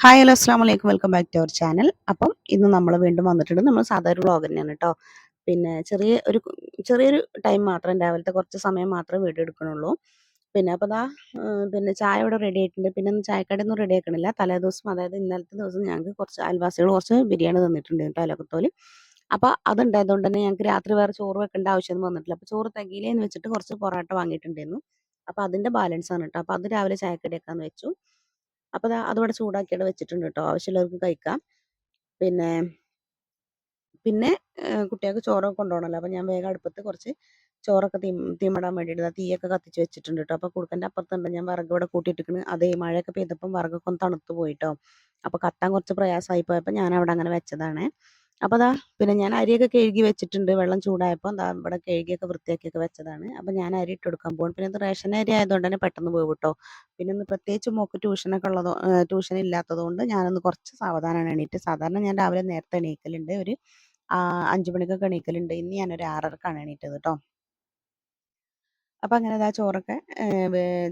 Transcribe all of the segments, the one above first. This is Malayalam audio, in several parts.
ഹായ് ഹലോ അസ്സാം വലൈക്കും welcome back to our channel അപ്പം ഇന്ന് നമ്മൾ വീണ്ടും വന്നിട്ടുണ്ട് നമ്മൾ സാധാരണ വ്ളോഗ് തന്നെയാണ് കേട്ടോ പിന്നെ ചെറിയ ഒരു ചെറിയൊരു ടൈം മാത്രം രാവിലത്തെ കുറച്ച് സമയം മാത്രമേ വീഡിയോ എടുക്കണുള്ളൂ. പിന്നെ അപ്പോൾ ദാ പിന്നെ ചായ ഇവിടെ റെഡി ആയിട്ടുണ്ട്. പിന്നെ ഒന്നും ചായക്കടയൊന്നും റെഡി ആക്കണില്ല. തലേ ദിവസം അതായത് ഇന്നലത്തെ ദിവസം ഞങ്ങൾക്ക് കുറച്ച് അയൽവാസികൾ കുറച്ച് ബിരിയാണി തന്നിട്ടുണ്ട് കേട്ടോ അലക്കത്തോൽ അപ്പോൾ അതുണ്ടായതുകൊണ്ട് തന്നെ ഞങ്ങൾക്ക് രാത്രി വേറെ ചോറ് വെക്കേണ്ട ആവശ്യമൊന്നും വന്നിട്ടില്ല. അപ്പോൾ ചോറ് തികയിലെന്ന് വെച്ചിട്ട് കുറച്ച് പൊറോട്ട വാങ്ങിയിട്ടുണ്ടായിരുന്നു. അപ്പോൾ അതിന്റെ ബാലൻസ് ആണ് കേട്ടോ അപ്പോൾ അത് രാവിലെ ചായക്കടിയാക്കാന്ന് വെച്ചു. അപ്പോൾ ദാ അതവിടെ ചൂടാക്കിയാണ് വെച്ചിട്ടുണ്ട് കേട്ടോ ആവശ്യമുള്ളവർക്ക് കഴിക്കാം. പിന്നെ പിന്നെ കുട്ടികൾക്ക് ചോറൊക്കെ കൊണ്ടുപോകണമല്ലോ അപ്പോൾ ഞാൻ വേഗം അടുപ്പത്ത് കുറച്ച് ചോറൊക്കെ തീ തീമിടാൻ വേണ്ടിയിട്ട് തീയൊക്കെ കത്തിച്ച് വെച്ചിട്ടുണ്ട് കേട്ടോ അപ്പോൾ കുടുക്കന്റെ അപ്പുറത്തുണ്ട്. ഞാൻ വിറക് ഇവിടെ കൂട്ടിയിട്ടിരിക്കുന്നു അതേ മഴയൊക്കെ പെയ്തപ്പം വിറകൊക്കെ ഒന്ന് തണുത്ത് പോയിട്ടോ അപ്പോൾ കത്താൻ കുറച്ച് പ്രയാസമായി പോയപ്പോൾ ഞാൻ അവിടെ അങ്ങനെ വെച്ചതാണ്. അപ്പോൾ അതാ പിന്നെ ഞാൻ അരിയൊക്കെ കഴുകി വെച്ചിട്ടുണ്ട്. വെള്ളം ചൂടായപ്പോൾ എന്താ ഇവിടെ കഴുകിയൊക്കെ വൃത്തിയാക്കിയൊക്കെ വെച്ചതാണ്. അപ്പോൾ ഞാൻ അരി ഇട്ട് കൊടുക്കാൻ പോകും പിന്നെ ഇത് റേഷൻ അരി ആയതുകൊണ്ട് തന്നെ പെട്ടെന്ന് പോകും കേട്ടോ. പിന്നെ ഒന്ന് പ്രത്യേകിച്ച് മോക്ക് ട്യൂഷനൊക്കെ ഉള്ളതോ ട്യൂഷൻ ഇല്ലാത്തതുകൊണ്ട് ഞാനൊന്ന് കുറച്ച് സാവധാനമാണ് എണീറ്റ്. സാധാരണ ഞാൻ രാവിലെ നേരത്തെ എണീക്കലുണ്ട്. ഒരു അഞ്ചു മണിക്കൊക്കെ എണീക്കലുണ്ട്. ഇന്ന് ഞാനൊരു ആറരക്കാണ് എണീറ്റത് കേട്ടോ. അപ്പം അങ്ങനെ ഇതാ ചോറൊക്കെ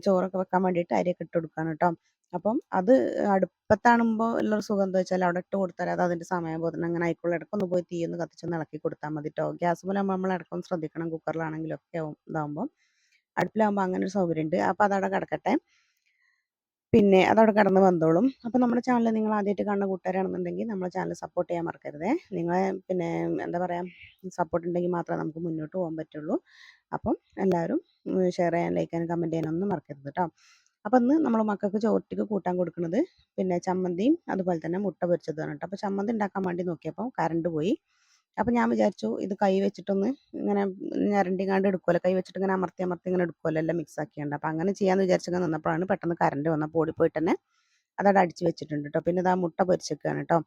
ചോറൊക്കെ വെക്കാൻ വേണ്ടിയിട്ട് അരിയൊക്കെ ഇട്ട് കൊടുക്കാണ് കേട്ടോ. അപ്പം അത് അടുപ്പത്താണുമ്പോൾ ഉള്ളൊരു സുഖം എന്താ വെച്ചാൽ അവിടെ ഇട്ട് കൊടുത്താൽ അത് അതിന്റെ സമയബോധന അങ്ങനെ ആയിക്കോളും ഇടയ്ക്കൊന്ന് പോയി തീയൊന്ന് കത്തിച്ചൊന്ന് ഇളക്കി കൊടുത്താൽ മതി കേട്ടോ ഗ്യാസ് മൂലമാകുമ്പോൾ നമ്മൾ അടക്കം ശ്രദ്ധിക്കണം. കുക്കറിലാണെങ്കിലും ഒക്കെ ഇതാകുമ്പോൾ അടുപ്പിലാകുമ്പോൾ അങ്ങനെ ഒരു സൗകര്യം ഉണ്ട് അപ്പോൾ അതവിടെ കിടക്കട്ടെ. പിന്നെ അതവിടെ കിടന്ന് വന്നോളും. അപ്പോൾ നമ്മുടെ ചാനൽ നിങ്ങൾ ആദ്യമായിട്ട് കാണുന്ന കൂട്ടുകാരാണെന്നുണ്ടെങ്കിൽ നമ്മുടെ ചാനൽ സപ്പോർട്ട് ചെയ്യാൻ മറക്കരുത്. നിങ്ങളെ പിന്നെ എന്താ പറയുക സപ്പോർട്ട് ഉണ്ടെങ്കിൽ മാത്രമേ നമുക്ക് മുന്നോട്ട് പോകാൻ പറ്റുള്ളൂ. അപ്പം എല്ലാവരും ഷെയർ ചെയ്യാൻ ലൈക്ക് ചെയ്യാൻ കമന്റ് ചെയ്യാനൊന്നും മറക്കരുത് കേട്ടോ അപ്പം ഇന്ന് നമ്മൾ മക്കൾക്ക് ചോറ്റിക്ക് കൂട്ടാൻ കൊടുക്കുന്നത് പിന്നെ ചമ്മന്തിയും അതുപോലെ തന്നെ മുട്ട പൊരിച്ചതാണ് കേട്ടോ. അപ്പോൾ ചമ്മന്തി ഉണ്ടാക്കാൻ വേണ്ടി നോക്കിയപ്പോൾ കറണ്ട് പോയി. അപ്പം ഞാൻ വിചാരിച്ചു ഇത് കൈ വെച്ചിട്ടൊന്ന് ഇങ്ങനെ ഞരണ്ടിങ്ങാണ്ട് എടുക്കുമല്ലോ കൈ വെച്ചിട്ട് ഇങ്ങനെ അമർത്തി അമർത്തി ഇങ്ങനെ എടുക്കുമല്ലോ എല്ലാം മിക്സ് ആക്കിയുണ്ട്. അപ്പം അങ്ങനെ ചെയ്യാമെന്ന് വിചാരിച്ചിങ്ങനെ നിന്നപ്പോഴാണ് പെട്ടെന്ന് കറണ്ട് വന്നപ്പോൾ ഓടിപ്പോയിട്ട് തന്നെ അതവിടെ അടിച്ച് വെച്ചിട്ടുണ്ട് കേട്ടോ. പിന്നെ ഇതാ മുട്ട പൊരിച്ചേക്കാണ് കേട്ടോ.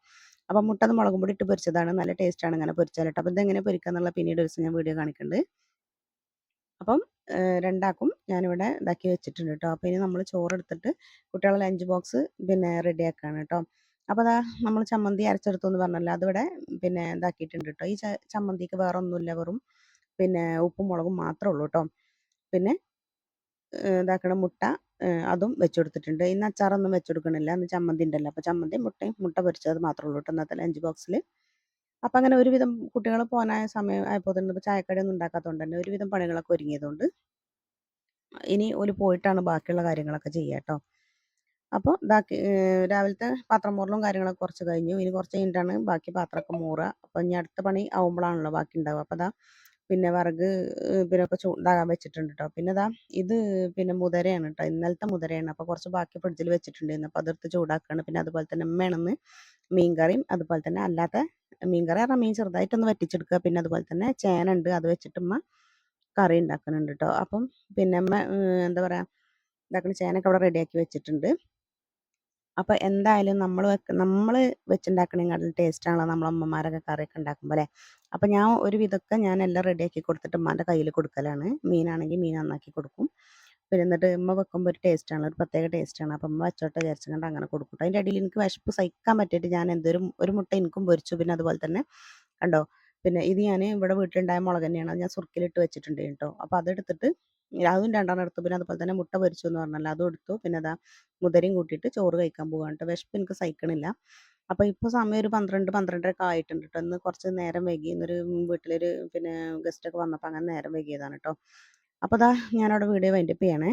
അപ്പം മുട്ട മുളകും പൊടി ഇട്ട് പൊരിച്ചതാണ്. നല്ല ടേസ്റ്റാണ് ഇങ്ങനെ പൊരിച്ചാൽ കേട്ടോ. അപ്പം ഇതെങ്ങനെ പൊരിക്കുക എന്നുള്ള പിന്നീട് ഒരു ദിവസം ഞാൻ വീഡിയോ കാണിക്കുന്നുണ്ട് അപ്പം രണ്ടാക്കും ഞാനിവിടെ ഇതാക്കി വെച്ചിട്ടുണ്ട് കേട്ടോ അപ്പോൾ ഇനി നമ്മൾ ചോറെടുത്തിട്ട് കുട്ടികളുടെ ലഞ്ച് ബോക്സ് പിന്നെ റെഡി ആക്കുകയാണ് കേട്ടോ അപ്പോൾ അതാ നമ്മൾ ചമ്മന്തി അരച്ചെടുത്തു എന്ന് പറഞ്ഞല്ലോ അതിവിടെ പിന്നെ ഇതാക്കിയിട്ടുണ്ട് കേട്ടോ ഈ ചമ്മന്തിക്ക് വേറെ ഒന്നുമില്ല വെറും പിന്നെ ഉപ്പും മുളകും മാത്രമേ ഉള്ളൂ കേട്ടോ പിന്നെ ഇതാക്കണ മുട്ട അതും വെച്ചു കൊടുത്തിട്ടുണ്ട് ഇന്ന് അച്ചാറൊന്നും വെച്ചു കൊടുക്കണില്ല ഇന്ന് ചമ്മന്തി ഉണ്ടല്ലോ. അപ്പോൾ ചമ്മന്തി മുട്ടയും മുട്ട പൊരിച്ചത് മാത്രമേ ഉള്ളൂ കേട്ടോ ഇന്നത്തെ ലഞ്ച് ബോക്സിൽ അപ്പം അങ്ങനെ ഒരുവിധം കുട്ടികൾ പോകാനായ സമയം ആയപ്പോൾ തന്നെ ചായക്കടയൊന്നും ഉണ്ടാക്കാത്തതുകൊണ്ട് തന്നെ ഒരുവിധം പണികളൊക്കെ ഒരുങ്ങിയതുകൊണ്ട് ഇനി ഒരു പോയിട്ടാണ് ബാക്കിയുള്ള കാര്യങ്ങളൊക്കെ ചെയ്യുക കേട്ടോ അപ്പോൾ ബാക്കി രാവിലത്തെ പാത്രം മോറലും കാര്യങ്ങളൊക്കെ കുറച്ച് കഴിഞ്ഞു. ഇനി കുറച്ച് കഴിഞ്ഞിട്ടാണ് ബാക്കി പാത്രമൊക്കെ മൂറുക അപ്പോൾ ഇനി അടുത്ത പണി ആവുമ്പോഴാണല്ലോ ബാക്കി ഉണ്ടാവുക. അപ്പോൾ അതാ പിന്നെ വിറക് പിന്നൊക്കെ ചൂടാകാൻ വെച്ചിട്ടുണ്ട് കേട്ടോ പിന്നെ ഇതാ ഇത് പിന്നെ മുതരയാണ് കേട്ടോ ഇന്നലത്തെ മുതരയാണ്. അപ്പോൾ കുറച്ച് ബാക്കി ഫ്രിഡ്ജിൽ വെച്ചിട്ടുണ്ടായിരുന്നു. അപ്പോൾ അതെടുത്ത് ചൂടാക്കുകയാണ് പിന്നെ അതുപോലെ തന്നെ ഉമ്മയാണെന്ന് മീൻ കറിയും അതുപോലെ തന്നെ അല്ലാത്ത മീൻ കറി പറഞ്ഞാൽ മീൻ ചെറുതായിട്ടൊന്ന് വറ്റിച്ചെടുക്കുക. പിന്നെ അതുപോലെ തന്നെ ചേനുണ്ട് അത് വെച്ചിട്ട് ഉമ്മ കറി ഉണ്ടാക്കുന്നുണ്ട് കേട്ടോ അപ്പം പിന്നെ അമ്മ എന്താ പറയുക ഉണ്ടാക്കുന്ന ചേനൊക്കെ അവിടെ റെഡിയാക്കി വെച്ചിട്ടുണ്ട്. അപ്പോൾ എന്തായാലും നമ്മൾ നമ്മൾ വെച്ചുണ്ടാക്കണേക്കാളും ടേസ്റ്റാണല്ലോ നമ്മളെ അമ്മമാരൊക്കെ കറിയൊക്കെ ഉണ്ടാക്കുമ്പോൾ അല്ലേ? അപ്പോൾ ഞാൻ ഒരു വിധമൊക്കെ ഞാൻ എല്ലാം റെഡിയാക്കി കൊടുത്തിട്ട് ഉമ്മാന്റെ കയ്യിൽ കൊടുക്കലാണ്. മീനാണെങ്കിൽ മീൻ നന്നാക്കി കൊടുക്കും. പിന്നെ എന്നിട്ട് ഉമ്മ വെക്കുമ്പോൾ ഒരു ടേസ്റ്റാണ് ഒരു പ്രത്യേക ടേസ്റ്റാണ് അപ്പം ഉമ്മ വെച്ചോട്ടെ വിചാരിച്ചുകൊണ്ട് അങ്ങനെ കൊടുക്കും അതിന്റെ ഇടയിൽ എനിക്ക് വിശപ്പ് സഹിക്കാൻ പറ്റിയിട്ട് ഞാൻ എന്തൊരു ഒരു മുട്ട എനിക്കും പൊരിച്ചു. പിന്നെ അതുപോലെ തന്നെ കണ്ടോ? പിന്നെ ഇത് ഞാൻ ഇവിടെ വീട്ടിലുണ്ടായ മുളക് തന്നെയാണ്. അത് ഞാൻ സുർക്കിലിട്ട് വെച്ചിട്ടുണ്ട് കേട്ടോ അപ്പോൾ അതെടുത്തിട്ട് അതും രണ്ടെണ്ണം എടുത്തു. പിന്നെ അതുപോലെ തന്നെ മുട്ട പൊരിച്ചു എന്ന് പറഞ്ഞല്ലോ അതും എടുത്തു. പിന്നെ അതാ മുതരയും കൂട്ടിയിട്ട് ചോറ് കഴിക്കാൻ പോകാൻ കേട്ടോ വിശപ്പ് എനിക്ക് സഹിക്കണില്ല. അപ്പോൾ ഇപ്പോൾ സമയം ഒരു പന്ത്രണ്ട് പന്ത്രണ്ടരൊക്കെ ആയിട്ടുണ്ട് കേട്ടോ ഇന്ന് കുറച്ച് നേരം വൈകി. ഇന്നൊരു വീട്ടിലൊരു പിന്നെ ഗസ്റ്റൊക്കെ വന്നപ്പോൾ അങ്ങനെ നേരം വൈകിയതാണ് കേട്ടോ അപ്പോൾ അതാ ഞാനവിടെ വീഡിയോ വൈൻഡപ്പ് ചെയ്യണേ.